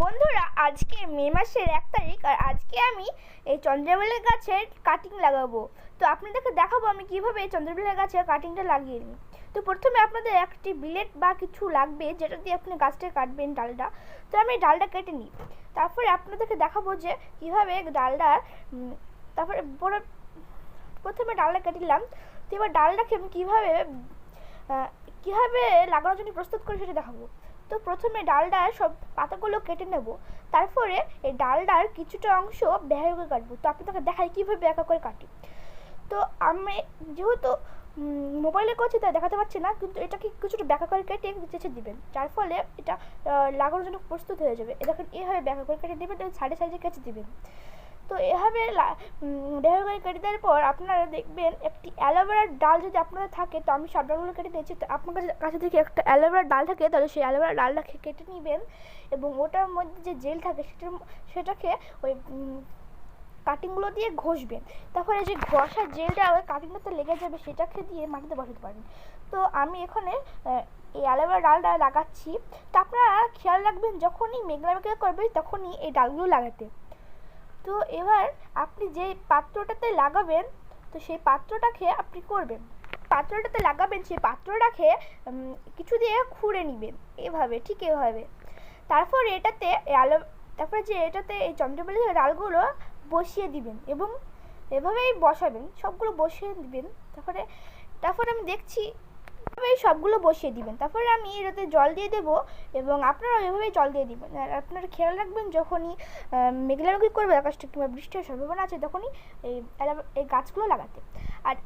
বন্ধুরা আজকে মে মাসের এক তারিখ আর আজকে আমি এই চন্দ্রবেলা গাছের কাটিং লাগাবো। তো আপনাদেরকে দেখাবো আমি কীভাবে এই চন্দ্রবেলা গাছের কাটিংটা লাগিয়ে নিই। তো প্রথমে আপনাদের একটি বিলেট বা কিছু লাগবে যেটা দিয়ে আপনি গাছটা কাটবেন ডালটা তো আমি ডালটা কেটে নিই। তারপরে আপনাদেরকে দেখাবো যে কীভাবে ডালটার উম, তারপরে প্রথমে ডালটা কেটে নিলাম। তো এবার ডালটাকে আমি কীভাবে কীভাবে লাগানোর জন্য প্রস্তুত করি সেটা দেখাবো। তো প্রথমে ডালডার সব পাতাগুলো কেটে নেব। তারপরে এই ডালডার কিছুটা অংশ ব্যাকা করে কাটবো। তো আপনাদেরকে দেখাই কীভাবে ব্যাকা করে কাটি। তো আমি যেহেতু মোবাইলে করছি, তাই দেখাতে পারছি না, কিন্তু এটাকে কিছুটা ব্যাকা করে কেটে চেঁচে দিবেন। যার ফলে এটা লাগানোর জন্য প্রস্তুত হয়ে যাবে। এ দেখেন, এভাবে ব্যাকা করে কেটে দেবেন সাইডে সাইডে কেটে দিবেন। তো এভাবে উম, করে কেটে দেওয়ার পর আপনারা দেখবেন একটি অ্যালোভেরার ডাল যদি আপনাদের থাকে তো আমি সব ডালগুলো কেটে দিয়েছি। তো আপনার কাছে কাছে থেকে একটা অ্যালোভেরার ডাল থাকে তাহলে সেই অ্যালোভেরার ডালটাকে কেটে নেবেন এবং ওটার মধ্যে যে জেল থাকে সেটার সেটাকে ওই কাটিংগুলো দিয়ে ঘষবেন। তারপরে যে ঘষা জেলটা ওই কাটিংটাতে লেগে যাবে সেটাকে দিয়ে মাটিতে বসাতে পারেন। তো আমি এখানে এই অ্যালোভেরা ডালটা লাগাচ্ছি। তো আপনারা খেয়াল রাখবেন যখনই মেঘলা মেঘলা করবে তখনই এই ডালগুলো লাগাতে। তো এবার আপনি যে পাত্রটাতে লাগাবেন, তো সেই পাত্রটাকে আপনি করবেন। পাত্রটাতে লাগাবেন, সেই পাত্রটাকে কিছু দিয়ে খুঁড়ে নেবেন, এভাবে, ঠিক এভাবে। তারপর এটাতে আলো, তারপরে যে এটাতে এই চন্দ্রবেলি ডালগুলো বসিয়ে দিবেন এবং এভাবেই বসাবেন, সবগুলো বসিয়ে দিবেন। তারপরে তারপরে আমি দেখছি এভাবেই সবগুলো বসিয়ে দিবেন। তারপরে আমি এটাতে জল দিয়ে দেবো এবং আপনারা এভাবেই জল দিয়ে দিবেন। আর আপনারা খেয়াল রাখবেন যখনই আহ, মেঘলামেঘি করবে আকাশটা কিংবা বৃষ্টি হওয়ার সম্ভাবনা আছে তখনই এই এই গাছগুলো লাগাতে। আর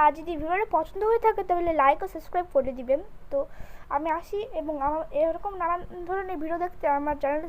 আর যদি ভিডিওটা পছন্দ হয়ে থাকে তাহলে লাইক ও সাবস্ক্রাইব করে দিবেন। তো আমি আসি এবং আমার এরকম নানান ধরনের ভিডিও দেখতে আমার চ্যানেল